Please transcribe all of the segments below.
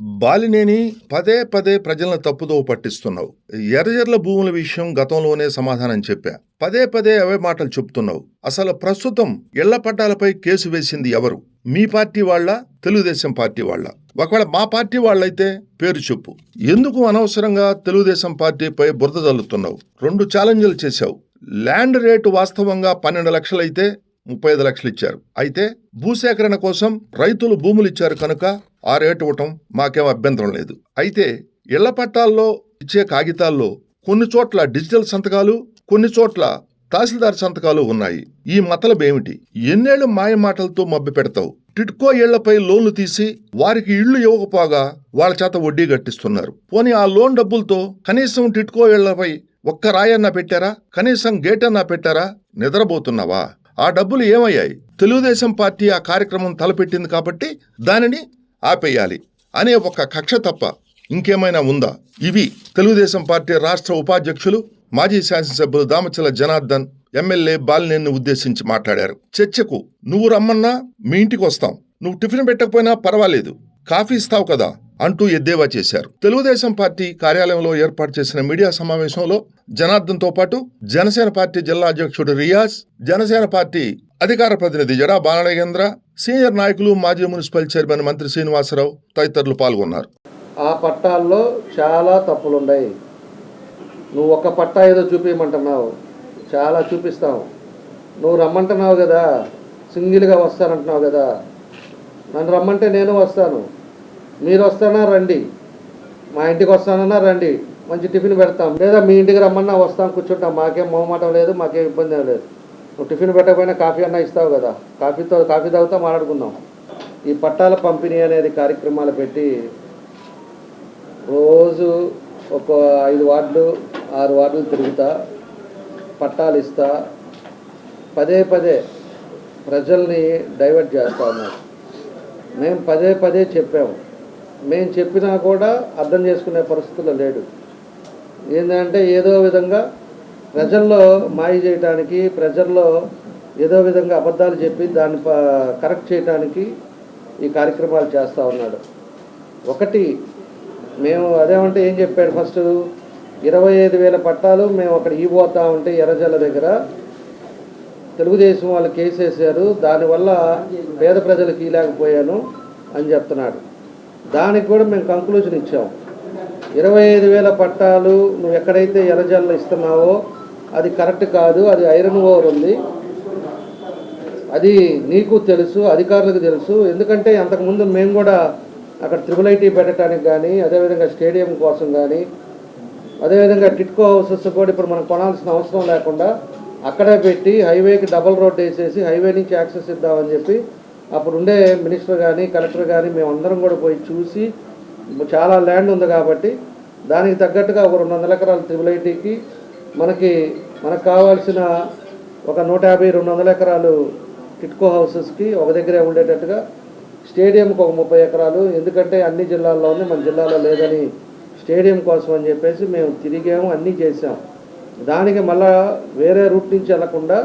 బాలినేని పదే పదే ప్రజలను తప్పుదో పట్టిస్తున్నావు. ఎర్రజర్ల భూముల విషయం గతంలోనే సమాధానం చెప్పా. పదే పదే అవే మాటలు చెప్తున్నావు. అసలు ప్రస్తుతం ఇళ్ళ పట్టాలపై కేసు వేసింది ఎవరు? మీ పార్టీ వాళ్ళ తెలుగుదేశం పార్టీ వాళ్ళ? ఒకవేళ మా పార్టీ వాళ్ళైతే పేరు చెప్పు. ఎందుకు అనవసరంగా తెలుగుదేశం పార్టీపై బురద జల్లుతున్నావు? రెండు ఛాలెంజ్లు చేశావు. ల్యాండ్ రేటు వాస్తవంగా పన్నెండు లక్షలైతే ముప్పై ఐదు లక్షలు ఇచ్చారు. అయితే భూసేకరణ కోసం రైతులు భూములు ఇచ్చారు కనుక ఆ రేటు ఇవ్వటం మాకేం అభ్యంతరం లేదు. అయితే ఇళ్ళ పట్టాల్లో ఇచ్చే కాగితాల్లో కొన్ని చోట్ల డిజిటల్ సంతకాలు కొన్ని చోట్ల తహసీల్దార్ సంతకాలు ఉన్నాయి. ఈ మతలబేమిటి ఎన్నేళ్ళు మాయ మాటలతో మబ్బి పెడతావు. టిట్కో ఇళ్ళపై లోన్లు తీసి వారికి ఇళ్ళు ఇవ్వకపోగా వాళ్ళ చేత వడ్డీ కట్టిస్తున్నారు. పోనీ ఆ లోన్ డబ్బులతో కనీసం టిట్కో ఇళ్ళపై ఒక్క రాయన్నా పెట్టారా? కనీసం గేట్ అన్నా పెట్టారా? నిద్రపోతున్నావా? ఆ డబ్బులు ఏమయ్యాయి? తెలుగుదేశం పార్టీ ఆ కార్యక్రమం తలపెట్టింది కాబట్టి దానిని ఆపేయాలి అనే ఒక కక్ష తప్ప ఇంకేమైనా ఉందా? ఇవి తెలుగుదేశం పార్టీ రాష్ట్ర ఉపాధ్యక్షులు మాజీ శాసనసభ్యులు దామచల జనార్దన్ ఎమ్మెల్యే బాలినేని ఉద్దేశించి మాట్లాడారు. చర్చకు నువ్వు రమ్మన్నా మీ ఇంటికి వస్తాం. నువ్వు టిఫిన్ పెట్టకపోయినా పర్వాలేదు. కాఫీ ఇస్తావు కదా. అంటూ ఎద్దేవా చేశారు. తెలుగుదేశం పార్టీ కార్యాలయంలో ఏర్పాటు చేసిన మీడియా సమావేశంలో జనార్దన్తో పాటు జనసేన పార్టీ జిల్లా అధ్యక్షుడు రియాజ్ జనసేన పార్టీ అధికార ప్రతినిధి జడా బాలనగేంద్ర సీనియర్ నాయకులు మాజీ మున్సిపల్ చైర్మన్ మంత్రి శ్రీనివాసరావు తదితరులు పాల్గొన్నారు. ఆ పట్టాల్లో చాలా తప్పులు ఉన్నాయి నువ్వు ఒక పట్టా ఏదో చూపించమంటున్నావు చాలా చూపిస్తావు నువ్వు రమ్మంటున్నావు కదా. సింగిల్గా వస్తానంటున్నావు కదా. నన్ను రమ్మంటే నేను వస్తాను. మీరు వస్తానా రండి. మా ఇంటికి వస్తానన్నా రండి. మంచి టిఫిన్ పెడతాం. లేదా మీ ఇంటికి రమ్మన్నా వస్తాం కూర్చుంటాం. మాకేం మొహమాటం లేదు మాకేం ఇబ్బంది లేదు. నువ్వు టిఫిన్ పెట్టకపోయినా కాఫీ అన్నా ఇస్తావు కదా. కాఫీతో కాఫీ తాగుతా మాట్లాడుకుందాం. ఈ పట్టాల పంపిణీ అనేది కార్యక్రమాలు పెట్టి రోజు ఒక ఐదు వార్డులు ఆరు వార్డులు తిరుగుతా పట్టాలు ఇస్తా. పదే పదే ప్రజల్ని డైవర్ట్ చేస్తా ఉన్నారు మేము పదే పదే చెప్పాము. మేము చెప్పినా కూడా అర్థం చేసుకునే పరిస్థితుల్లో లేడు. ఏంటంటే ఏదో విధంగా ప్రజల్లో మాయ చేయటానికి ప్రజల్లో ఏదో విధంగా అబద్ధాలు చెప్పి దాన్ని ప- కరెక్ట్ చేయటానికి ఈ కార్యక్రమాలు చేస్తూ ఉన్నాడు. ఒకటి మేము అదేమంటే ఏం చెప్పాడు ఫస్ట్? ఇరవై ఐదు వేల పట్టాలు మేము అక్కడ ఇవ్వబోతా ఉంటే ఎర్రజల్ల దగ్గర తెలుగుదేశం వాళ్ళు కేసు వేశారు దానివల్ల పేద ప్రజలకు ఇలాగపోయాను అని చెప్తున్నాడు. దానికి కూడా మేము కంక్లూజన్ ఇచ్చాం. ఇరవై ఐదు వేల పట్టాలు నువ్వు ఎక్కడైతే ఎర్రజల్ల ఇస్తున్నావో అది కరెక్ట్ కాదు అది ఐరన్ ఓవర్ ఉంది. అది నీకు తెలుసు అధికారులకు తెలుసు. ఎందుకంటే అంతకుముందు మేము కూడా అక్కడ త్రిబుల్ ఐటీ పెట్టడానికి కానీ అదేవిధంగా స్టేడియం కోసం కానీ అదేవిధంగా టిట్కో హౌసెస్ కూడా ఇప్పుడు మనం కొనాల్సిన అవసరం లేకుండా అక్కడే పెట్టి హైవేకి డబల్ రోడ్ వేసేసి హైవే నుంచి యాక్సెస్ ఇద్దామని చెప్పి అప్పుడు ఉండే మినిస్టర్ కానీ కలెక్టర్ కానీ మేమందరం కూడా పోయి చూసి చాలా ల్యాండ్ ఉంది కాబట్టి దానికి తగ్గట్టుగా ఒక రెండు వందల ఎకరాలు త్రిబుల్ ఐటీకి మనకి మనకు కావాల్సిన ఒక నూట యాభై రెండు వందల ఎకరాలు టిట్కో హౌసెస్కి ఒక దగ్గరే ఉండేటట్టుగా స్టేడియంకి ఒక ముప్పై ఎకరాలు. ఎందుకంటే అన్ని జిల్లాల్లో ఉంది మన జిల్లాలో లేదని స్టేడియం కోసం అని చెప్పేసి మేము తిరిగాము అన్నీ చేసాం దానికి మళ్ళా వేరే రూట్ నుంచి వెళ్ళకుండా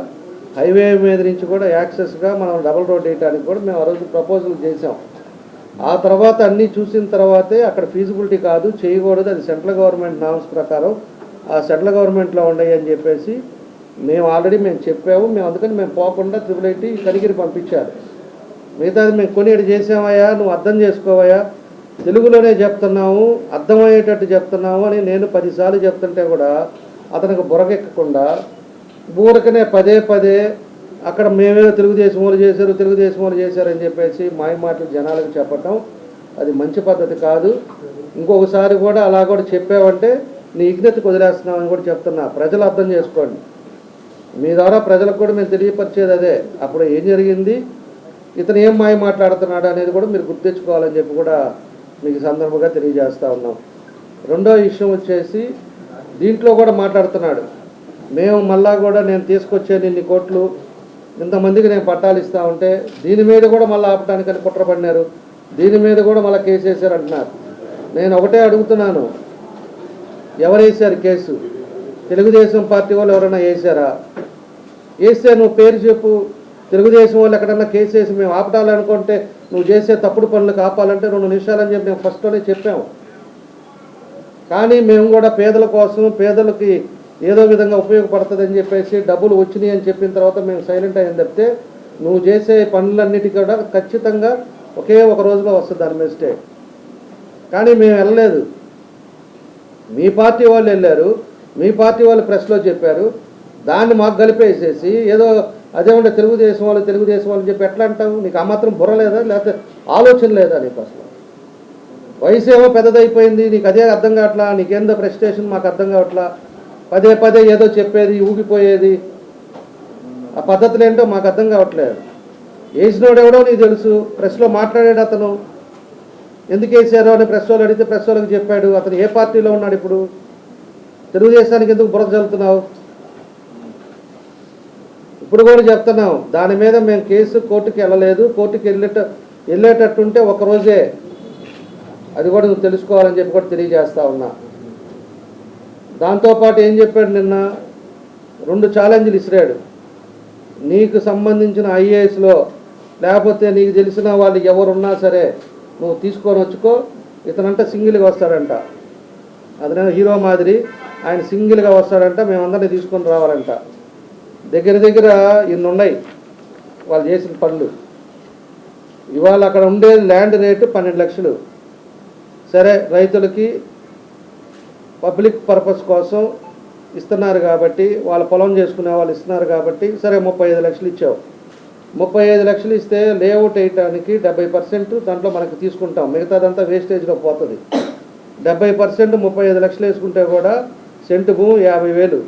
హైవే మీద నుంచి కూడా యాక్సెస్గా మనం డబుల్ రోడ్ వేయడానికి కూడా మేము ఆ రోజు ప్రపోజల్ చేసాం ఆ తర్వాత అన్నీ చూసిన తర్వాతే అక్కడ ఫీజిబిలిటీ కాదు చేయకూడదు అది సెంట్రల్ గవర్నమెంట్ నామ్స్ ప్రకారం ఆ సెంట్రల్ గవర్నమెంట్లో ఉన్నాయి అని చెప్పేసి మేము ఆల్రెడీ మేము చెప్పాము. మేము అందుకని మేము పోకుండా త్రిబుల్ ఐటీ కనిగిరి పంపించారు. మిగతాది మేము కొనియడు చేసామయ్యా నువ్వు అర్థం చేసుకోవయ్యా. తెలుగులోనే చెప్తున్నాము అర్థమయ్యేటట్టు చెప్తున్నాము అని నేను పదిసార్లు చెప్తుంటే కూడా అతనికి బురకెక్కకుండా ఊరకనే పదే పదే అక్కడ మేమేదో తెలుగుదేశం వాళ్ళు చేశారు తెలుగుదేశం వాళ్ళు చేశారు అని చెప్పేసి మాయ మాటలు జనాలకు చెప్పటం అది మంచి పద్ధతి కాదు. ఇంకొకసారి కూడా అలా కూడా చెప్పావంటే నీ ఇగ్నతికి వదిలేస్తున్నామని కూడా చెప్తున్నా. ప్రజలు అర్థం చేసుకోండి. మీ ద్వారా ప్రజలకు కూడా మేము తెలియపరిచేది అదే. అప్పుడు ఏం జరిగింది? ఇతను ఏం మాయ మాట్లాడుతున్నాడు అనేది కూడా మీరు గుర్తించుకోవాలని చెప్పి కూడా మీకు సందర్భంగా తెలియజేస్తూ ఉన్నాం. రెండో విషయం వచ్చేసి దీంట్లో కూడా మాట్లాడుతున్నాడు. మేము మళ్ళా కూడా నేను తీసుకొచ్చాను ఇన్ని కోట్లు ఇంతమందికి నేను పట్టాలు ఇస్తా ఉంటే దీని మీద కూడా మళ్ళీ ఆపటానికని కుట్రపడినారు. దీని మీద కూడా మళ్ళీ కేసు వేశారు అంటున్నారు. నేను ఒకటే అడుగుతున్నాను. ఎవరు వేశారు కేసు? తెలుగుదేశం పార్టీ వాళ్ళు ఎవరైనా వేశారా? వేస్తే నువ్వు పేరు చెప్పు. తెలుగుదేశం వాళ్ళు ఎక్కడన్నా కేసు వేసి మేము ఆపటాలనుకుంటే నువ్వు చేసే తప్పుడు పనులకు ఆపాలంటే రెండు నిమిషాలని చెప్పి మేము ఫస్ట్లోనే చెప్పాము. కానీ మేము కూడా పేదల కోసం పేదలకి ఏదో విధంగా ఉపయోగపడుతుందని చెప్పేసి డబ్బులు వచ్చినాయి అని చెప్పిన తర్వాత మేము సైలెంట్ అయ్యాం చెప్తే నువ్వు చేసే పనులన్నిటి కూడా ఖచ్చితంగా ఒకే ఒక రోజులో వస్తుంది దాని మీద స్టే కానీ మేము వెళ్ళలేదు. మీ పార్టీ వాళ్ళు వెళ్ళారు. మీ పార్టీ వాళ్ళు ప్రెస్లో చెప్పారు. దాన్ని మాకు కలిపేసేసి ఏదో అదే ఉండే తెలుగుదేశం వాళ్ళు తెలుగుదేశం వాళ్ళు చెప్పి ఎట్లా అంటావు? నీకు ఆ మాత్రం బుర్ర లేదా? లేకపోతే ఆలోచన లేదా నీకు అసలు వయసు ఏమో పెద్దదైపోయింది. నీకు అదే అర్థం కావట్లా? నీకేందో ప్రెస్టేషన్ మాకు అర్థం కావట్లా? పదే పదే ఏదో చెప్పేది ఊగిపోయేది. ఆ పద్ధతులు ఏంటో మాకు అర్థం కావట్లేదు. వేసినోడు ఎవడో నీకు తెలుసు. ప్రెస్లో మాట్లాడాడు అతను. ఎందుకు వేసారో అని ప్రెస్ వాళ్ళు అడిగితే ప్రెస్ వాళ్ళకి చెప్పాడు. అతను ఏ పార్టీలో ఉన్నాడు ఇప్పుడు? తెలుగుదేశానికి ఎందుకు బురద చల్లుతున్నావు? ఇప్పుడు కూడా చెప్తున్నాం దాని మీద మేము కేసు కోర్టుకి వెళ్ళలేదు. కోర్టుకి వెళ్ళేట వెళ్ళేటట్టుంటే ఒకరోజే అది కూడా నువ్వు తెలుసుకోవాలని చెప్పి కూడా తెలియజేస్తా ఉన్నా. దాంతోపాటు ఏం చెప్పాడు నిన్న? రెండు ఛాలెంజ్లు ఇసిరాడు. నీకు సంబంధించిన ఐఏఎస్లో లేకపోతే నీకు తెలిసిన వాళ్ళు ఎవరున్నా సరే నువ్వు తీసుకొని వచ్చుకో ఇతనంట సింగిల్గా వస్తాడంట. అతనేమో హీరో మాదిరి ఆయన సింగిల్గా వస్తాడంట మేమందరినీ తీసుకొని రావాలంట. దగ్గర దగ్గర ఇన్ని ఉన్నాయి వాళ్ళు చేసిన పనులు. ఇవాళ అక్కడ ఉండే ల్యాండ్ రేటు పన్నెండు లక్షలు. సరే రైతులకి పబ్లిక్ పర్పస్ కోసం ఇస్తున్నారు కాబట్టి వాళ్ళ పొలం చేసుకునే వాళ్ళు ఇస్తున్నారు కాబట్టి సరే ముప్పై ఐదు లక్షలు ఇచ్చావు. ముప్పై ఐదు లక్షలు ఇస్తే లేఅవుట్ వేయటానికి డెబ్బై పర్సెంట్ దాంట్లో మనకి తీసుకుంటాం. మిగతాదంతా వేస్టేజ్లో పోతుంది. డెబ్బై పర్సెంట్ ముప్పై ఐదు లక్షలు వేసుకుంటే కూడా సెంటు భూమి యాభై వేలు.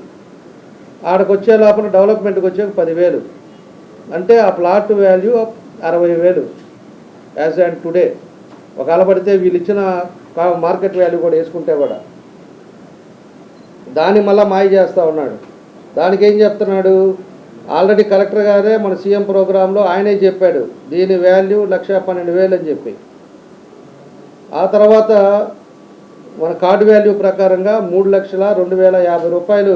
ఆడకొచ్చే లోపల డెవలప్మెంట్కి వచ్చే పదివేలు. అంటే ఆ ప్లాట్ వాల్యూ అరవై వేలు యాజ్ అండ్ టుడే. ఒకవేళ పడితే వీళ్ళు ఇచ్చిన మార్కెట్ వాల్యూ కూడా వేసుకుంటే కూడా. దాన్ని మళ్ళీ మాయ చేస్తూ ఉన్నాడు. దానికి ఏం చెప్తున్నాడు? ఆల్రెడీ కలెక్టర్ గారే మన సీఎం ప్రోగ్రాంలో ఆయనే చెప్పాడు. దీని వాల్యూ లక్ష పన్నెండు వేలు అని చెప్పి. ఆ తర్వాత మన కార్డు వాల్యూ ప్రకారంగా మూడు లక్షల రెండు వేల యాభై రూపాయలు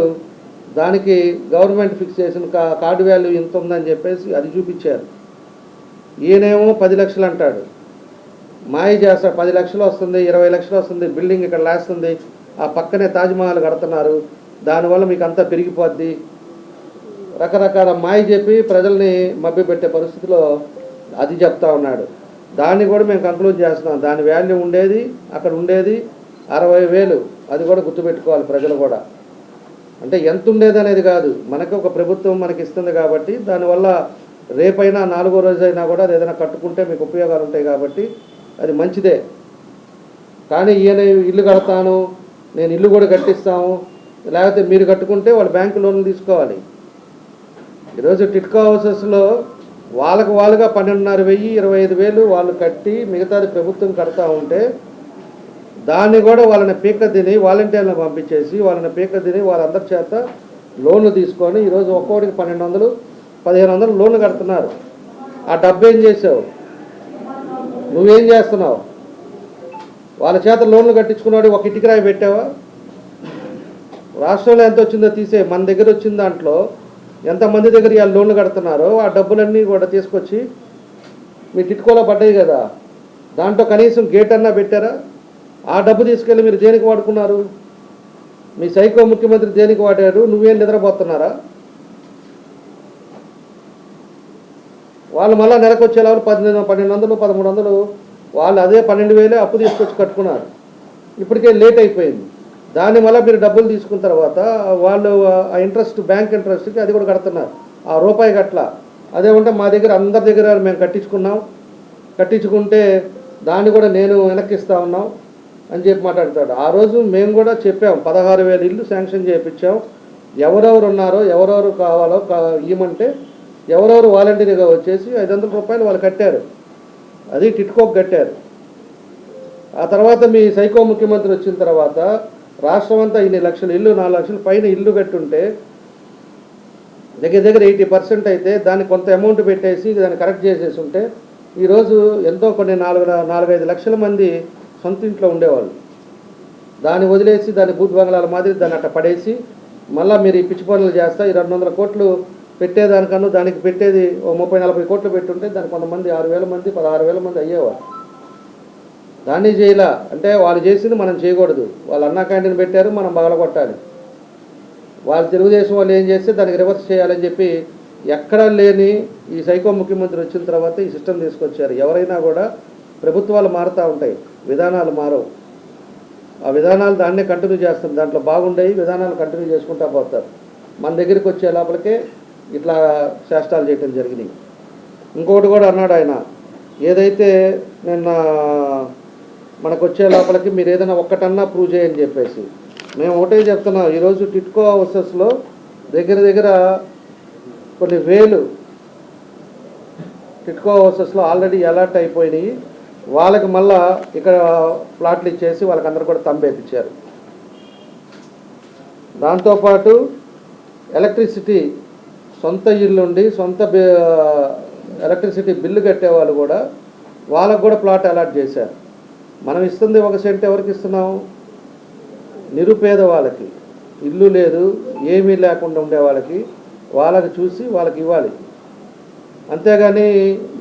దానికి గవర్నమెంట్ ఫిక్స్ చేసిన కార్డు వాల్యూ ఇంత ఉందని చెప్పేసి అది చూపించారు. ఈయనేమో పది లక్షలు అంటాడు. మాయ చేస్తాడు. పది లక్షలు వస్తుంది ఇరవై లక్షలు వస్తుంది బిల్డింగ్ ఇక్కడ లేస్తుంది. ఆ పక్కనే తాజ్మహల్ కడుతున్నారు. దానివల్ల మీకు అంతా పెరిగిపోద్ది. రకరకాల మాయ చెప్పి ప్రజల్ని మభ్యపెట్టే పరిస్థితిలో అది చెప్తా ఉన్నాడు. దాన్ని కూడా మేము కంక్లూడ్ చేస్తున్నాం. దాని వాల్యూ ఉండేది అక్కడ ఉండేది అరవై వేలు. అది కూడా గుర్తుపెట్టుకోవాలి ప్రజలు కూడా. అంటే ఎంత ఉండేది అనేది కాదు. మనకి ఒక ప్రభుత్వం మనకి ఇస్తుంది కాబట్టి దానివల్ల రేపైనా నాలుగో రోజు అయినా కూడా అది ఏదైనా కట్టుకుంటే మీకు ఉపయోగాలు ఉంటాయి కాబట్టి అది మంచిదే. కానీ ఈయన ఇల్లు కడతాను నేను ఇల్లు కూడా కట్టిస్తాము లేకపోతే మీరు కట్టుకుంటే వాళ్ళు బ్యాంకు లోన్లు తీసుకోవాలి. ఈరోజు టిట్కో హౌసెస్లో వాళ్ళకు వాళ్ళుగా పన్నెండున్నర వెయ్యి ఇరవై ఐదు వేలు వాళ్ళు కట్టి మిగతాది ప్రభుత్వం కడతా ఉంటే దాన్ని కూడా వాళ్ళని పీక తిని వాలంటీర్లను పంపించేసి వాళ్ళని పీక తిని వాళ్ళందరి చేత లోన్లు తీసుకొని ఈరోజు ఒక్కోటికి పన్నెండు వందలు పదిహేను వందలు లోన్లు కడుతున్నారు. ఆ డబ్బు ఏం చేసావు? నువ్వేం చేస్తున్నావు? వాళ్ళ చేత లోన్లు కట్టించుకున్నాడు ఒక ఇటుకరాయి పెట్టావా? రాష్ట్రంలో ఎంత వచ్చిందో తీసే మన దగ్గర వచ్చిన దాంట్లో ఎంతమంది దగ్గర ఇవాళ లోన్లు కడుతున్నారో ఆ డబ్బులన్నీ కూడా తీసుకొచ్చి మీ టిట్కోలో పడ్డాయి కదా. దాంట్లో కనీసం గేట్ అన్నా పెట్టారా? ఆ డబ్బు తీసుకెళ్ళి మీరు దేనికి వాడుకున్నారు? మీ సైకో ముఖ్యమంత్రి దేనికి వాడారు నువ్వేం నిద్రపోతున్నారా? వాళ్ళు మళ్ళీ నెలకు వచ్చేలా పద్దెనిమిది పన్నెండు వందలు పదమూడు వందలు వాళ్ళు అదే పన్నెండు వేలే అప్పు తీసుకొచ్చి కట్టుకున్నారు. ఇప్పటికే లేట్ అయిపోయింది. దాని వల్ల మీరు డబ్బులు తీసుకున్న తర్వాత వాళ్ళు ఆ ఇంట్రెస్ట్ బ్యాంక్ ఇంట్రెస్ట్కి అది కూడా కడుతున్నారు. ఆ రూపాయి కట్ల అదే ఉంటే మా దగ్గర అందరి దగ్గర మేము కట్టించుకున్నాం. కట్టించుకుంటే దాన్ని కూడా నేను వెనక్కిస్తా ఉన్నాం అని చెప్పి మాట్లాడతాడు. ఆ రోజు మేము కూడా చెప్పాం పదహారు వేల ఇల్లు శాంక్షన్ చేయించాం. ఎవరెవరు ఉన్నారో ఎవరెవరు కావాలో కా ఇవ్వమంటే ఎవరెవరు వాలంటీర్గా వచ్చేసి ఐదు వందల రూపాయలు వాళ్ళు కట్టారు. అది టిట్కోకి కట్టారు. ఆ తర్వాత మీ సైకో ముఖ్యమంత్రి వచ్చిన తర్వాత రాష్ట్రం అంతా ఇన్ని లక్షలు ఇల్లు నాలుగు లక్షలు పైన ఇల్లు కట్టుంటే దగ్గర దగ్గర ఎయిటీ పర్సెంట్ అయితే దాన్ని కొంత అమౌంట్ పెట్టేసి దాన్ని కరెక్ట్ చేసేసి ఉంటే ఈరోజు ఎంతో కొన్ని నాలుగు నాలుగైదు లక్షల మంది సొంత ఇంట్లో ఉండేవాళ్ళు. దాన్ని వదిలేసి దాన్ని భూత్ బంగ్లాల మాదిరి దాన్ని అట్ట పడేసి మళ్ళీ మీరు ఈ పిచ్చి పనులు చేస్తా ఈ రెండు వందల కోట్లు పెట్టేదానికన్నా దానికి పెట్టేది ఓ ముప్పై నలభై కోట్లు పెట్టుంటే దానికి కొంతమంది ఆరు వేల మంది పదహారు వేల మంది అయ్యేవారు. దాన్ని చేయలా. అంటే వాళ్ళు చేసింది మనం చేయకూడదు. వాళ్ళు అన్నా క్యాంటీన్ పెట్టారు మనం కొట్టాలి వాళ్ళు తెలుగుదేశం వాళ్ళు ఏం చేస్తే దానికి రివర్స్ చేయాలని చెప్పి ఎక్కడా లేని ఈ సైకో ముఖ్యమంత్రి వచ్చిన తర్వాత ఈ సిస్టమ్ తీసుకొచ్చారు. ఎవరైనా కూడా ప్రభుత్వాలు మారుతూ ఉంటాయి. విధానాలు మారవు. ఆ విధానాలు దాన్నే కంటిన్యూ చేస్తాం దాంట్లో బాగుండేవి విధానాలు కంటిన్యూ చేసుకుంటా పోతారు. మన దగ్గరికి వచ్చే లోపలికే ఇట్లా శాస్త్రాలు చేయటం జరిగినాయి. ఇంకొకటి కూడా అన్నాడు ఆయన ఏదైతే నిన్న మనకు వచ్చే లోపలికి మీరు ఏదైనా ఒక్కటన్నా ప్రూవ్ చేయని చెప్పేసి. మేము ఒకటే చెప్తున్నాం ఈరోజు టిట్కో హౌసెస్లో దగ్గర దగ్గర కొన్ని వేలు టిట్కో హౌసెస్లో ఆల్రెడీ అలర్ట్ అయిపోయినాయి. వాళ్ళకి మళ్ళా ఇక్కడ ప్లాట్లు ఇచ్చేసి వాళ్ళకందరూ కూడా తంబేపించారు దాంతోపాటు ఎలక్ట్రిసిటీ సొంత ఇల్లుండి సొంత ఎలక్ట్రిసిటీ బిల్లు కట్టేవాళ్ళు కూడా వాళ్ళకు కూడా ప్లాట్ అలాట్ చేశారు. మనం ఇస్తుంది ఒక సెంట్ ఎవరికి ఇస్తున్నాం నిరుపేద వాళ్ళకి. ఇల్లు లేదు ఏమీ లేకుండా ఉండే వాళ్ళకి. వాళ్ళకి చూసి వాళ్ళకి ఇవ్వాలి. అంతేగాని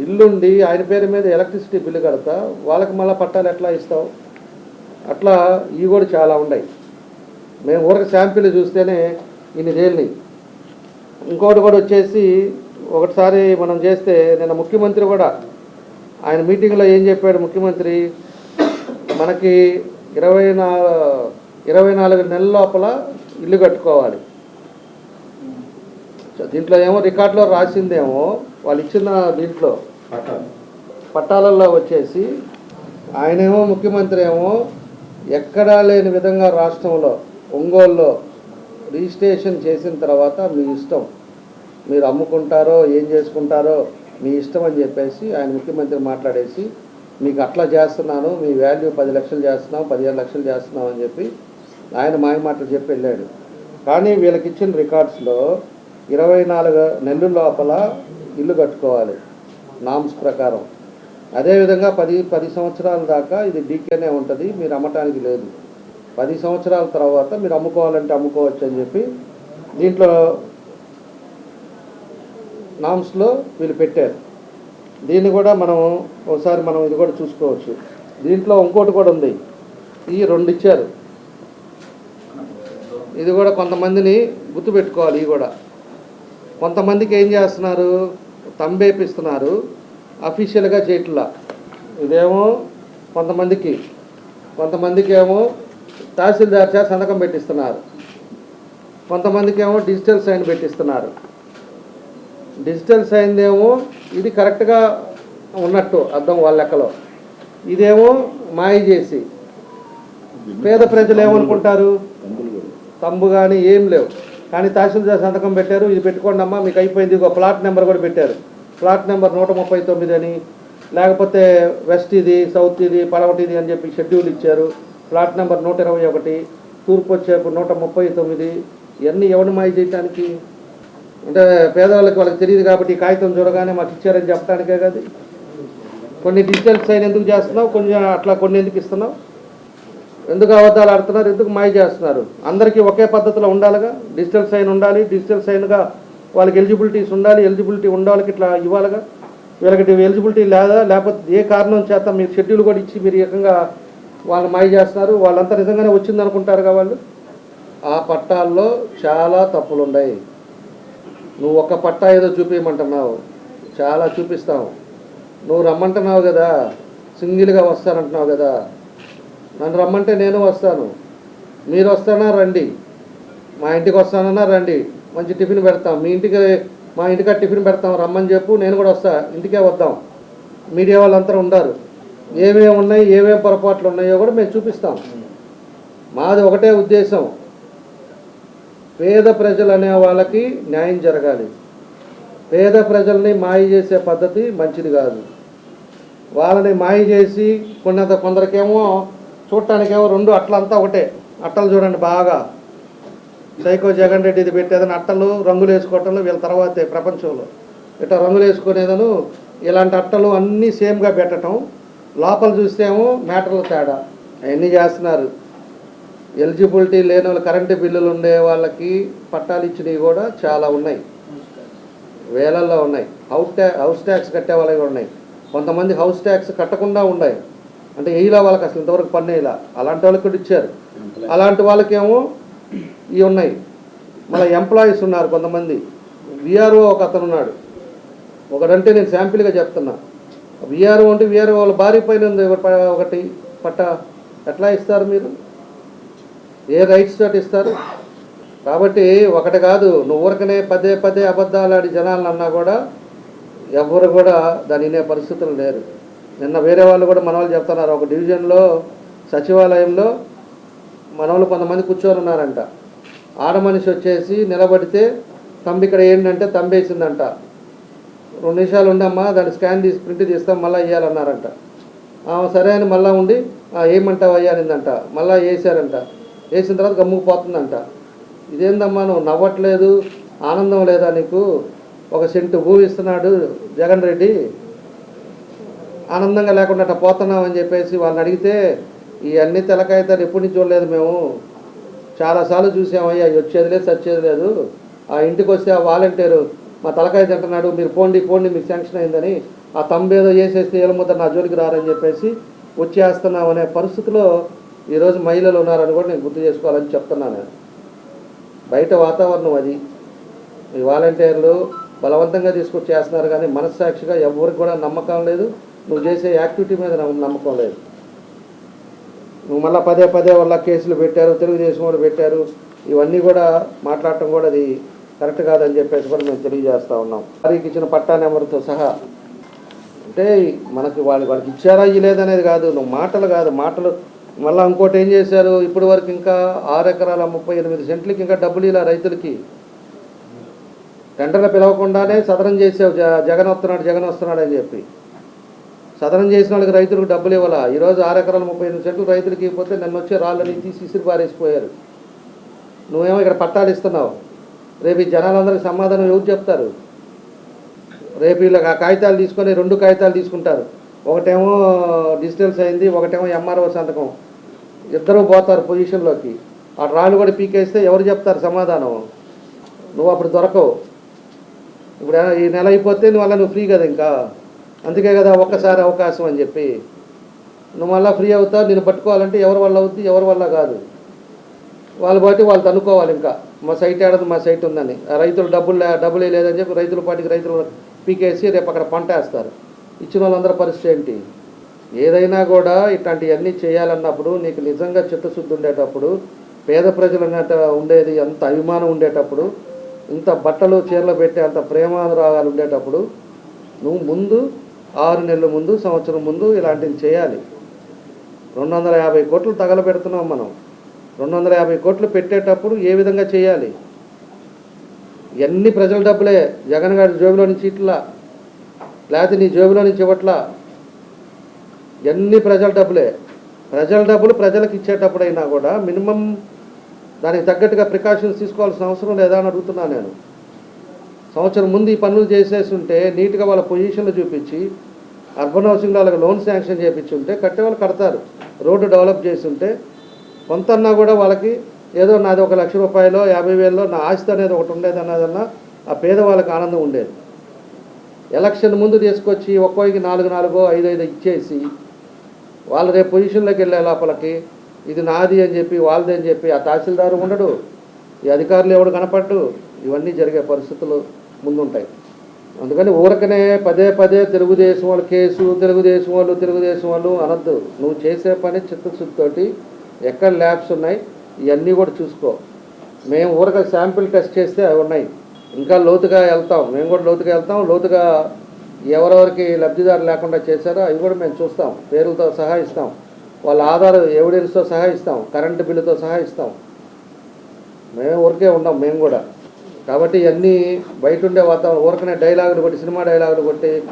ఇల్లుండి ఆయన పేరు మీద ఎలక్ట్రిసిటీ బిల్లు కడతా వాళ్ళకి మళ్ళీ పట్టాలు ఎట్లా ఇస్తావు? అట్లా ఇవి కూడా చాలా ఉన్నాయి. మేము ఊరికి శాంపిల్ చూస్తేనే ఇన్ని తేలినాయి. ఇంకోటి కూడా వచ్చేసి ఒకటిసారి మనం చేస్తే నిన్న ముఖ్యమంత్రి కూడా ఆయన మీటింగ్లో ఏం చెప్పాడు ముఖ్యమంత్రి? మనకి ఇరవై ఇరవై నాలుగు నెలల లోపల ఇల్లు కట్టుకోవాలి. దీంట్లో ఏమో రికార్డులో రాసిందేమో వాళ్ళు ఇచ్చిన దీంట్లో. పట్టాలలో వచ్చేసి ఆయనేమో ముఖ్యమంత్రి ఏమో ఎక్కడా లేని విధంగా రాష్ట్రంలో ఒంగోలులో రిజిస్ట్రేషన్ చేసిన తర్వాత మీ ఇష్టం. మీరు అమ్ముకుంటారో ఏం చేసుకుంటారో మీ ఇష్టం అని చెప్పేసి ఆయన ముఖ్యమంత్రి మాట్లాడేసి మీకు అట్లా చేస్తున్నాను మీ వాల్యూ పది లక్షలు చేస్తున్నాం పదిహేను లక్షలు చేస్తున్నాం అని చెప్పి ఆయన మాయ మాటలు చెప్పి వెళ్ళాడు. కానీ వీళ్ళకి ఇచ్చిన రికార్డ్స్లో ఇరవై నాలుగు నెలల లోపల ఇల్లు కట్టుకోవాలి నామ్స్ ప్రకారం. అదేవిధంగా పది పది సంవత్సరాల దాకా ఇది డీకేనే ఉంటుంది మీరు అమ్మటానికి లేదు. పది సంవత్సరాల తర్వాత మీరు అమ్ముకోవాలంటే అమ్ముకోవచ్చు అని చెప్పి దీంట్లో నామ్స్లో వీళ్ళు పెట్టారు. దీన్ని కూడా మనం ఒకసారి మనం ఇది కూడా చూసుకోవచ్చు. దీంట్లో ఇంకోటి కూడా ఉంది. ఈ రెండు ఇచ్చారు. ఇది కూడా కొంతమందిని గుర్తుపెట్టుకోవాలి ఇవి కూడా. కొంతమందికి ఏం చేస్తున్నారు? తంబేపిస్తున్నారు. అఫీషియల్గా చేయట్లా. ఇదేమో కొంతమందికి. కొంతమందికి ఏమో తహసీల్దార్ చేత సంతకం పెట్టిస్తున్నారు. కొంతమందికి ఏమో డిజిటల్ సైన్ పెట్టిస్తున్నారు. డిజిటల్ సైన్ ఏమో ఇది కరెక్ట్గా ఉన్నట్టు అర్థం వాళ్ళ లెక్కలో. ఇదేమో మాయ చేసి. పేద ప్రజలు ఏమనుకుంటారు? తంబు కానీ ఏం లేవు. కానీ తహసీల్దార్ సంతకం పెట్టారు. ఇది పెట్టుకోండి అమ్మా మీకు అయిపోయింది. ఒక ప్లాట్ నెంబర్ కూడా పెట్టారు. ప్లాట్ నెంబర్ నూట ముప్పై తొమ్మిది అని లేకపోతే వెస్ట్ ఇది సౌత్ ఇది పడవటిది అని చెప్పి షెడ్యూల్ ఇచ్చారు. ప్లాట్ నెంబర్ నూట ఇరవై ఒకటి తూర్పు వచ్చేపు నూట ముప్పై తొమ్మిది. ఇవన్నీ ఎవరిని మాయ చేయటానికి? అంటే పేదవాళ్ళకి వాళ్ళకి తెలియదు కాబట్టి కాగితం చూడగానే మాకు ఇచ్చారని చెప్పడానికే కాదు. కొన్ని డిజిటల్ సైన్ ఎందుకు చేస్తున్నావు? కొంచెం అట్లా కొన్ని ఎందుకు ఇస్తున్నావు? ఎందుకు అబద్ధాలు ఆడుతున్నారు? ఎందుకు మాయ చేస్తున్నారు? అందరికీ ఒకే పద్ధతిలో ఉండాలిగా? డిజిటల్ సైన్ ఉండాలి డిజిటల్ సైన్గా వాళ్ళకి ఎలిజిబిలిటీస్ ఉండాలి ఎలిజిబిలిటీ ఉండాలి ఇట్లా ఇవ్వాలిగా? వీళ్ళకి ఎలిజిబిలిటీ లేదా? లేకపోతే ఏ కారణం చేత మీరు షెడ్యూల్ కూడా ఇచ్చి మీరు ఏకంగా వాళ్ళు మాయ చేస్తున్నారు వాళ్ళంతా నిజంగానే వచ్చింది అనుకుంటారుగా వాళ్ళు? ఆ పట్టాల్లో చాలా తప్పులు ఉన్నాయి నువ్వు ఒక పట్టా ఏదో చూపించమంటున్నావు చాలా చూపిస్తావు. నువ్వు రమ్మంటున్నావు కదా సింగిల్గా వస్తానంటున్నావు కదా. నన్ను రమ్మంటే నేను వస్తాను. మీరు వస్తానా రండి. మా ఇంటికి వస్తానన్నా రండి. మంచి టిఫిన్ పెడతాం. మీ ఇంటికి మా ఇంటికి టిఫిన్ పెడతాం. రమ్మని చెప్పు నేను కూడా వస్తా. ఇంటికే వద్దాం. మీడియా వాళ్ళంతా ఉండారు. ఏమేమి ఉన్నాయి ఏమేమి పొరపాట్లు ఉన్నాయో కూడా మేము చూపిస్తాం. మాది ఒకటే ఉద్దేశం. పేద ప్రజలు అనే వాళ్ళకి న్యాయం జరగాలి. పేద ప్రజల్ని మాయ చేసే పద్ధతి మంచిది కాదు. వాళ్ళని మాయ చేసి కొన్నంత కొందరికేమో చూడటానికేమో రెండు అట్లంతా ఒకటే. అట్టలు చూడండి బాగా. సైకో జగన్ రెడ్డి ఇది పెట్టేదని అట్టలు రంగులు వేసుకోవటంలో వీళ్ళ తర్వాతే ప్రపంచంలో. ఇట్లా రంగులు వేసుకునేదను ఇలాంటి అట్టలు అన్నీ సేమ్గా పెట్టడం లోపల చూస్తేమో మ్యాటర్లు తేడా. అవన్నీ చేస్తున్నారు. ఎలిజిబిలిటీ లేని వాళ్ళు కరెంటు బిల్లులు ఉండే వాళ్ళకి పట్టాలు ఇచ్చినవి కూడా చాలా ఉన్నాయి. వేలల్లో ఉన్నాయి. హౌస్ ట్యా హౌస్ ట్యాక్స్ కట్టే వాళ్ళవి ఉన్నాయి. కొంతమంది హౌస్ ట్యాక్స్ కట్టకుండా ఉన్నాయి. అంటే వేయలా వాళ్ళకి అసలు ఇంతవరకు పన్ను వేయలా? అలాంటి వాళ్ళకి కూడా ఇచ్చారు. అలాంటి వాళ్ళకేమో ఇవి ఉన్నాయి. మళ్ళీ ఎంప్లాయీస్ ఉన్నారు కొంతమంది. విఆర్ఓ ఒక అతను ఉన్నాడు ఒకడంటే నేను శాంపిల్గా చెప్తున్నా. విఆర్ఓ అంటే విఆర్ఓ వాళ్ళ భార్య పైన ఉంది ఒకటి పట్ట. ఎట్లా ఇస్తారు మీరు? ఏ రైట్స్ తోటి ఇస్తారు? కాబట్టి ఒకటి కాదు నువ్వు ఊరకనే పదే పదే అబద్ధాలు ఆడి జనాలను అన్నా కూడా ఎవరు కూడా దాని వినే పరిస్థితులు లేరు. నిన్న వేరే వాళ్ళు కూడా మనవాళ్ళు చెప్తున్నారు ఒక డివిజన్లో సచివాలయంలో మన వాళ్ళు కొంతమంది కూర్చొని ఉన్నారంట. ఆడ మనిషి వచ్చేసి నిలబడితే తంబి ఇక్కడ ఏంటంటే తంబేసిందంట. రెండు నిమిషాలు ఉండమ్మా దాన్ని స్కాన్ తీసి ప్రింట్ తీస్తాం మళ్ళీ వేయాలన్నారంట సరే అని మళ్ళీ ఉండి ఏమంటావు అయ్యానిందంట మళ్ళీ వేసారంట వేసిన తర్వాత గమ్ముకు పోతుందంట. ఇదేందమ్మా నువ్వు నవ్వట్లేదు ఆనందం లేదా నీకు? ఒక సెంటు ఊహిస్తున్నాడు ఇస్తున్నాడు జగన్ రెడ్డి. ఆనందంగా లేకుండా అట్లా పోతున్నాం అని చెప్పేసి వాళ్ళని అడిగితే ఈ అన్ని తెలకాయితాలు ఎప్పటి నుంచి చూడలేదు మేము? చాలాసార్లు చూసామయ్యా వచ్చేది లేదు చచ్చేది లేదు. ఆ ఇంటికి వస్తే ఆ వాలంటీరు మా తలకాయ తింటున్నాడు మీరు పోండి పోండి మీకు శాంక్షన్ అయిందని ఆ తమ్మేదో చేసేస్తే ఏలముద్ద నా జోలికి రారని చెప్పేసి వచ్చేస్తున్నాం అనే పరిస్థితిలో ఈరోజు మహిళలు ఉన్నారని కూడా నేను గుర్తు చేసుకోవాలని చెప్తున్నాను. బయట వాతావరణం అది. ఈ వాలంటీర్లు బలవంతంగా తీసుకొచ్చి చేస్తున్నారు కానీ మనస్సాక్షిగా ఎవరికి కూడా నమ్మకం లేదు. నువ్వు చేసే యాక్టివిటీ మీద నమ్మకం లేదు. నువ్వు మళ్ళీ పదే పదే వల్ల కేసులు పెట్టారు తెలుగుదేశం వాళ్ళు పెట్టారు. ఇవన్నీ కూడా మాట్లాడటం కూడా అది కరెక్ట్ కాదని చెప్పేసి కూడా మేము తెలియజేస్తా ఉన్నాం. వారికి ఇచ్చిన పట్టా నెంబర్తో సహా అంటే మనకి వాళ్ళు వాళ్ళకి ఇచ్చారా ఇయ్యలేదనేది కాదు నువ్వు మాటలు కాదు మాటలు. మళ్ళీ ఇంకోటి ఏం చేశారు? ఇప్పటి వరకు ఇంకా ఆరు ఎకరాల ముప్పై ఎనిమిది సెంట్లకి ఇంకా డబ్బులు ఇలా రైతులకి టెండర్లు పిలవకుండానే సదనం చేసావు జ- జగన్ వస్తున్నాడు జగన్ వస్తున్నాడు అని చెప్పి. సదనం చేసిన వాళ్ళకి రైతులకు డబ్బులు ఇవ్వాలా? ఈరోజు ఆరు ఎకరాల ముప్పై ఎనిమిది సెంట్లు రైతులకి ఇవ్వకపోతే నన్ను వచ్చే రాళ్ళని తీసి ఇసిరి పారేసిపోయారు. నువ్వేమో ఇక్కడ పట్టాలు ఇస్తున్నావు. రేపు ఈ జనాలందరికీ సమాధానం ఎవరు చెప్తారు? రేపు వీళ్ళకి ఆ కాగితాలు తీసుకొని రెండు కాగితాలు తీసుకుంటారు. ఒకటేమో డిజిటల్స్ అయింది ఒకటేమో ఎంఆర్ఓ సంతకం. ఇద్దరు పోతారు పొజిషన్లోకి ఆ రాళ్ళు కూడా పీకేస్తే ఎవరు చెప్తారు సమాధానం? నువ్వు అప్పుడు దొరకవు. ఇప్పుడు ఈ నెల అయిపోతే నువ్వు మళ్ళీ నువ్వు ఫ్రీ కదా ఇంకా? అందుకే కదా ఒక్కసారి అవకాశం అని చెప్పి. నువ్వు మళ్ళీ ఫ్రీ అవుతావు నేను పట్టుకోవాలంటే ఎవరి వల్ల అవుద్ది ఎవరి వల్ల కాదు. వాళ్ళు బట్టి వాళ్ళు తనుకోవాలి ఇంకా. మా సైట్ ఆడదు మా సైట్ ఉందని. ఆ రైతులు డబ్బులు డబ్బులే లేదని చెప్పి రైతుల పాటికి రైతులు పీకేసి రేపు అక్కడ పంట వేస్తారు. ఇచ్చిన వాళ్ళందరి పరిస్థితి ఏంటి? ఏదైనా కూడా ఇట్లాంటివన్నీ చేయాలన్నప్పుడు నీకు నిజంగా చిత్తశుద్ధి ఉండేటప్పుడు పేద ప్రజలు ఉండేది అంత అభిమానం ఉండేటప్పుడు ఇంత బట్టలు చీరలు పెట్టే అంత ప్రేమానురాగాలు ఉండేటప్పుడు నువ్వు ముందు ఆరు నెలల ముందు సంవత్సరం ముందు ఇలాంటివి చేయాలి. రెండు వందల యాభై కోట్లు తగలబెడుతున్నాం మనం. రెండు వందల యాభై కోట్లు పెట్టేటప్పుడు ఏ విధంగా చేయాలి? ఎన్ని ప్రజల డబ్బులే జగన్ గారి జోబులో నుంచి ఇట్లా లేకపోతే నీ జోబులో నుంచి ఇవ్వట్లా? ఎన్ని ప్రజల డబ్బులే? ప్రజల డబ్బులు ప్రజలకు ఇచ్చేటప్పుడైనా కూడా మినిమం దానికి తగ్గట్టుగా ప్రికాషన్స్ తీసుకోవాల్సిన అవసరం లేదా అని అడుగుతున్నాను నేను. సంవత్సరం ముందు ఈ పనులు చేసేసి ఉంటే నీట్గా వాళ్ళ పొజిషన్లు చూపించి అర్బన్ హౌసింగ్ వాళ్ళకి లోన్ శాంక్షన్ చేయించుంటే కట్టేవాళ్ళు కడతారు. రోడ్డు డెవలప్ చేసి ఉంటే కొంతన్నా కూడా వాళ్ళకి ఏదో నాది ఒక లక్ష రూపాయలు యాభై వేలలో నా ఆస్తి అనేది ఒకటి ఉండేది అన్నదన్నా ఆ పేదవాళ్ళకి ఆనందం ఉండేది. ఎలక్షన్ ముందు తీసుకొచ్చి ఒక్కోకి నాలుగు నాలుగో ఐదు ఐదు ఇచ్చేసి వాళ్ళు రేపు పొజిషన్లోకి వెళ్ళే లోపలికి ఇది నాది అని చెప్పి వాళ్ళది అని చెప్పి ఆ తహసీల్దారు ఉండడు ఈ అధికారులు ఎవడు కనపడ్డు ఇవన్నీ జరిగే పరిస్థితులు ముందుంటాయి. అందుకని ఊరకనే పదే పదే తెలుగుదేశం వాళ్ళు కేసు తెలుగుదేశం వాళ్ళు తెలుగుదేశం వాళ్ళు అనద్దు. నువ్వు చేసే పని చిత్తశుద్ధితోటి ఎక్కడ ల్యాబ్స్ ఉన్నాయి ఇవన్నీ కూడా చూసుకో. మేము ఊరక శాంపిల్ టెస్ట్ చేస్తే అవి ఉన్నాయి. ఇంకా లోతుగా వెళ్తాం. మేము కూడా లోతుగా వెళ్తాం. లోతుగా ఎవరెవరికి లబ్ధిదారు లేకుండా చేశారో అవి కూడా మేము చూస్తాం. పేర్లతో సహా ఇస్తాం. వాళ్ళ ఆధార్ ఎవిడెన్స్తో సహా ఇస్తాం. కరెంటు బిల్లుతో సహా ఇస్తాం. మేము ఊరికే ఉన్నాం మేము కూడా. కాబట్టి ఇవన్నీ బయట ఉండే వాతావరణం ఊరకనే డైలాగులు కొట్టి సినిమా డైలాగులు కొట్టి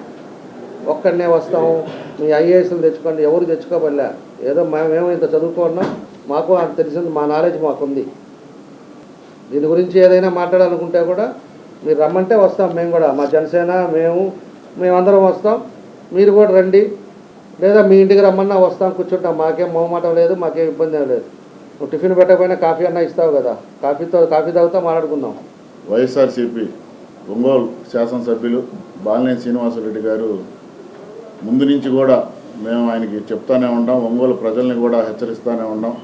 ఒక్కడనే వస్తాం. మీ ఐఏఎస్లు తెచ్చుకోండి ఎవరు తెచ్చుకోబడలే. ఏదో మేము ఇంత చదువుకున్నాం మాకు అంత తెలిసింది మా నాలెడ్జ్ మాకుంది. దీని గురించి ఏదైనా మాట్లాడాలనుకుంటే కూడా మీరు రమ్మంటే వస్తాం మేము కూడా. మా జనసేన మేము మేమందరం వస్తాం. మీరు కూడా రండి. లేదా మీ ఇంటికి రమ్మన్నా వస్తాం కూర్చుంటాం. మాకేం మొహమాటం లేదు మాకేం ఇబ్బంది ఏం లేదు. నువ్వు టిఫిన్ పెట్టకపోయినా కాఫీ అన్నా ఇస్తావు కదా. కాఫీతో కాఫీ తాగుతా మాట్లాడుకుందాం. వైఎస్ఆర్సీపీ ఒంగోలు శాసనసభ్యులు బాలినేని శ్రీనివాసరెడ్డి గారు ముందు నుంచి కూడా మేము ఆయనకి చెప్తానే ఉంటాం ఒంగోలు ప్రజల్ని కూడా హెచ్చరిస్తూనే ఉన్నాం.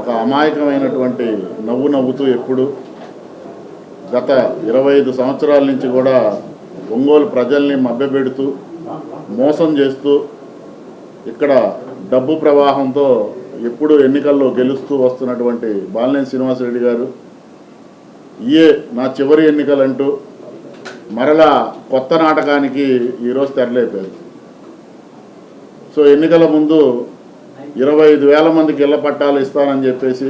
ఒక అమాయకమైనటువంటి నవ్వు నవ్వుతూ ఎప్పుడు గత ఇరవై ఐదు సంవత్సరాల నుంచి కూడా ఒంగోలు ప్రజల్ని మభ్యపెడుతూ మోసం చేస్తూ ఇక్కడ డబ్బు ప్రవాహంతో ఎప్పుడు ఎన్నికల్లో గెలుస్తూ వస్తున్నటువంటి బాలినేని శ్రీనివాసరెడ్డి గారు ఇయే నా చివరి ఎన్నికలంటూ మరలా కొత్త నాటకానికి ఈరోజు తెరలేపారు. సో ఎన్నికల ముందు ఇరవై ఐదు వేల మందికి ఇళ్ళ పట్టాలు ఇస్తానని చెప్పేసి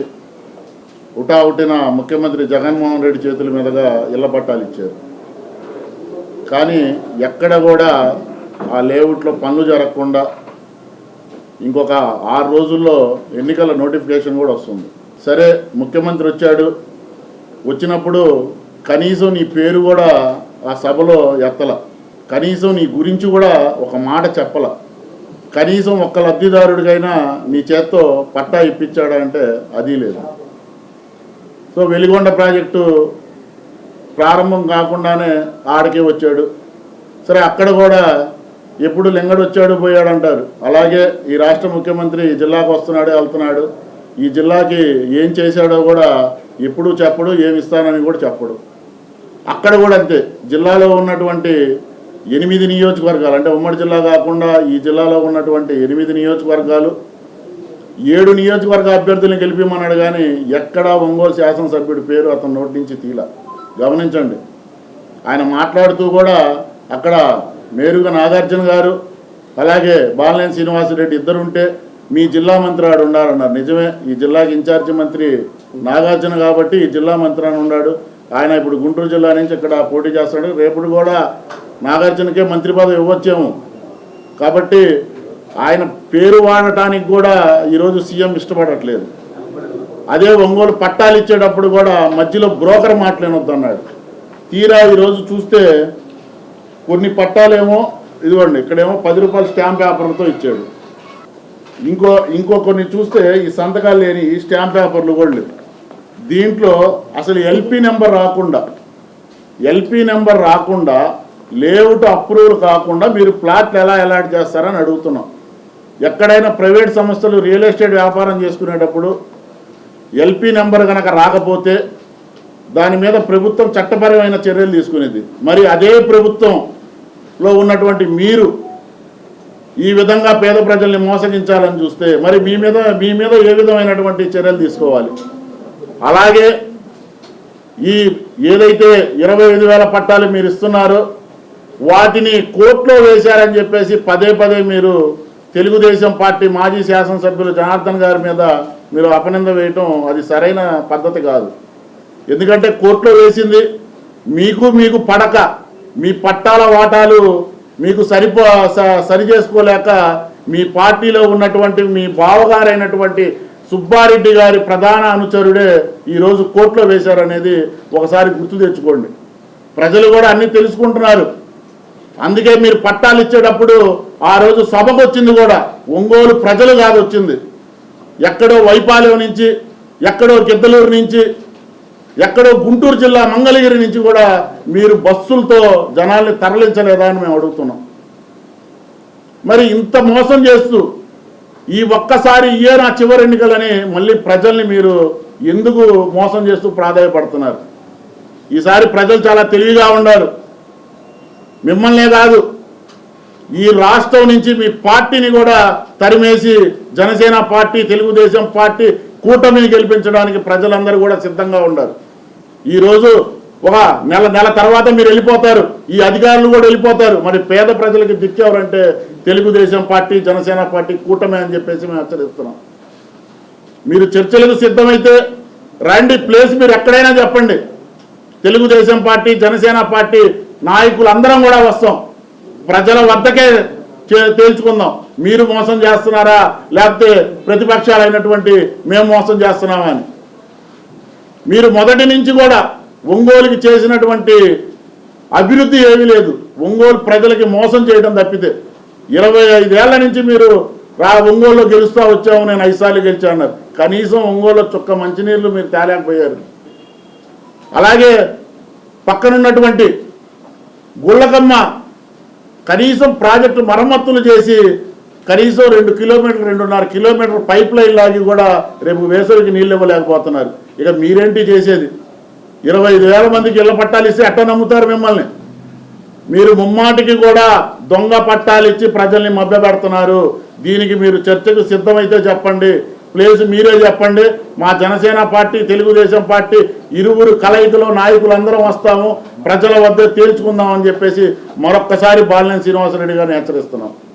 ఉటావుటిన ముఖ్యమంత్రి జగన్మోహన్ రెడ్డి చేతుల మీదుగా ఇళ్ళ పట్టాలు ఇచ్చారు. కానీ ఎక్కడ కూడా ఆ లేఅవుట్లో పనులు జరగకుండా ఇంకొక ఆరు రోజుల్లో ఎన్నికల నోటిఫికేషన్ కూడా వస్తుంది. సరే ముఖ్యమంత్రి వచ్చాడు. వచ్చినప్పుడు కనీసం నీ పేరు కూడా ఆ సభలో ఎత్తల. కనీసం నీ గురించి కూడా ఒక మాట చెప్పల. కనీసం ఒక్క లబ్ధిదారుడికైనా నీ చేత్తో పట్టా ఇప్పించాడా అంటే అది లేదు. సో వెలిగొండ ప్రాజెక్టు ప్రారంభం కాకుండానే ఆడికే వచ్చాడు. సరే అక్కడ కూడా ఎప్పుడు లింగడు వచ్చాడు పోయాడు అంటారు అలాగే ఈ రాష్ట్ర ముఖ్యమంత్రి ఈ జిల్లాకు వస్తున్నాడు వెళ్తున్నాడు. ఈ జిల్లాకి ఏం చేశాడో కూడా ఎప్పుడు చెప్పడు ఏమి ఇస్తానని కూడా చెప్పడు. అక్కడ కూడా అంతే. జిల్లాలో ఉన్నటువంటి ఎనిమిది నియోజకవర్గాలు అంటే ఉమ్మడి జిల్లా కాకుండా ఈ జిల్లాలో ఉన్నటువంటి ఎనిమిది నియోజకవర్గాలు ఏడు నియోజకవర్గ అభ్యర్థులను గెలిపిమన్నాడు కానీ ఎక్కడా ఒంగోలు శాసనసభ్యుడి పేరు అతను నోటి నుంచి తీల. గమనించండి. ఆయన మాట్లాడుతూ కూడా అక్కడ మేరుగా నాగార్జున గారు అలాగే బాలనేని శ్రీనివాసరెడ్డి ఇద్దరు ఉంటే మీ జిల్లా మంత్రి ఆడు ఉన్నారన్నారు నిజమే ఈ జిల్లాకి ఇన్ఛార్జి మంత్రి నాగార్జున కాబట్టి ఈ జిల్లా మంత్రి అని ఉన్నాడు. ఆయన ఇప్పుడు గుంటూరు జిల్లా నుంచి ఇక్కడ పోటీ చేస్తాడు రేపుడు కూడా నాగార్జునకే మంత్రి పదవి ఇవ్వచ్చేమో. కాబట్టి ఆయన పేరు వాడటానికి కూడా ఈరోజు సీఎం ఇష్టపడట్లేదు. అదే ఒంగోలు పట్టాలు ఇచ్చేటప్పుడు కూడా మధ్యలో బ్రోకర్ మాట్లాడొద్దు అన్నాడు తీరా ఈరోజు చూస్తే కొన్ని పట్టాలేమో ఇదిగోండి ఇక్కడేమో పది రూపాయల స్టాంప్ పేపర్లతో ఇచ్చాడు. ఇంకో ఇంకో కొన్ని చూస్తే ఈ సంతకాలు లేని ఈ స్టాంప్ పేపర్లు కూడా లేవు. దీంట్లో అసలు ఎల్పి నెంబర్ రాకుండా ఎల్పి నెంబర్ రాకుండా లేఅవుట్ అప్రూవల్ కాకుండా మీరు ప్లాట్లు ఎలా అలాట్ చేస్తారని అడుగుతున్నాం. ఎక్కడైనా ప్రైవేట్ సంస్థలు రియల్ ఎస్టేట్ వ్యాపారం చేసుకునేటప్పుడు ఎల్పి నెంబర్ కనుక రాకపోతే దాని మీద ప్రభుత్వం చట్టపరమైన చర్యలు తీసుకునేది. మరి అదే ప్రభుత్వంలో ఉన్నటువంటి మీరు ఈ విధంగా పేద ప్రజల్ని మోసగించాలని చూస్తే మరి మీ మీద మీ మీద ఏ విధమైనటువంటి చర్యలు తీసుకోవాలి? అలాగే ఈ ఏదైతే ఇరవై ఐదు వేల పట్టాలు మీరు ఇస్తున్నారో వాటిని కోర్టులో వేశారని చెప్పేసి పదే పదే మీరు తెలుగుదేశం పార్టీ మాజీ శాసనసభ్యులు జనార్దన్ గారి మీద మీరు అపనింద వేయటం అది సరైన పద్ధతి కాదు. ఎందుకంటే కోర్టులో వేసింది మీకు మీకు పడక మీ పట్టాల వాటాలు మీకు సరిపో స- సరి చేసుకోలేక మీ పార్టీలో ఉన్నటువంటి మీ బావగారైనటువంటి సుబ్బారెడ్డి గారి ప్రధాన అనుచరుడే ఈరోజు కోర్టులో వేశారనేది ఒకసారి గుర్తు తెచ్చుకోండి. ప్రజలు కూడా అన్ని తెలుసుకుంటున్నారు. అందుకే మీరు పట్టాలు ఇచ్చేటప్పుడు ఆ రోజు సభకు వచ్చింది కూడా ఒంగోలు ప్రజలు కాదు వచ్చింది. ఎక్కడో వైపాలెం నుంచి ఎక్కడో గిద్దలూరు నుంచి ఎక్కడో గుంటూరు జిల్లా మంగళగిరి నుంచి కూడా మీరు బస్సులతో జనాల్ని తరలించలేదా అని మేము అడుగుతున్నాం. మరి ఇంత మోసం చేస్తూ ఈ ఒక్కసారి ఇయే నా చివరి ఎన్నికలని మళ్ళీ ప్రజల్ని మీరు ఎందుకు మోసం చేస్తూ ప్రాధాయపడుతున్నారు? ఈసారి ప్రజలు చాలా తెలివిగా ఉన్నారు మిమ్మల్నే కాదు ఈ రాష్ట్రం నుంచి మీ పార్టీని కూడా తరిమేసి జనసేన పార్టీ తెలుగుదేశం పార్టీ కూటమిని గెలిపించడానికి ప్రజలందరూ కూడా సిద్ధంగా ఉన్నారు. ఈరోజు ఒక నెల నెల తర్వాత మీరు వెళ్ళిపోతారు. ఈ అధికారులు కూడా వెళ్ళిపోతారు. మరి పేద ప్రజలకు దిక్కెవరంటే తెలుగుదేశం పార్టీ జనసేన పార్టీ కూటమి అని చెప్పేసి మేము హెచ్చరిస్తున్నాం. మీరు చర్చలకు సిద్ధమైతే రండి ప్లేస్ మీరు ఎక్కడైనా చెప్పండి. తెలుగుదేశం పార్టీ జనసేన పార్టీ నాయకులు అందరం కూడా వస్తాం. ప్రజల వద్దకే తేల్చుకుందాం. మీరు మోసం చేస్తున్నారా? లేకపోతే ప్రతిపక్షాలైనటువంటి మేము మోసం చేస్తున్నామా అని. మీరు మొదటి నుంచి కూడా ఒంగోలుకి చేసినటువంటి అభివృద్ధి ఏమీ లేదు. ఒంగోలు ప్రజలకి మోసం చేయడం తప్పితే ఇరవై ఐదేళ్ళ నుంచి మీరు రా ఒంగోలులో గెలుస్తా వచ్చాము నేను ఐసార్లు గెలిచా అన్నారు. కనీసం ఒంగోలు చుక్క మంచినీళ్ళు మీరు తేలేకపోయారు. అలాగే పక్కనున్నటువంటి గుళ్ళకమ్మ కనీసం ప్రాజెక్టు మరమ్మతులు చేసి కనీసం రెండు కిలోమీటర్ రెండున్నర కిలోమీటర్ పైప్ లైన్ లాగి కూడా రేపు వేసవికి నీళ్ళు ఇవ్వలేకపోతున్నారు. ఇక మీరేంటి చేసేది? ఇరవై ఐదు వేల మందికి ఇళ్ళ పట్టాలు ఇస్తే ఎట్ట నమ్ముతారు మిమ్మల్ని. మీరు ముమ్మాటికి కూడా దొంగ పట్టాలు ఇచ్చి ప్రజల్ని మభ్యపెడుతున్నారు. దీనికి మీరు చర్చకు సిద్ధమైతే చెప్పండి. ప్లేస్ మీరే చెప్పండి. మా జనసేన పార్టీ తెలుగుదేశం పార్టీ ఇరువురు కలయికలో నాయకులందరం వస్తాము. ప్రజల వద్ద తేల్చుకుందాం అని చెప్పేసి మరొక్కసారి బాలినేని శ్రీనివాసరెడ్డి గారిని హెచ్చరిస్తున్నాం.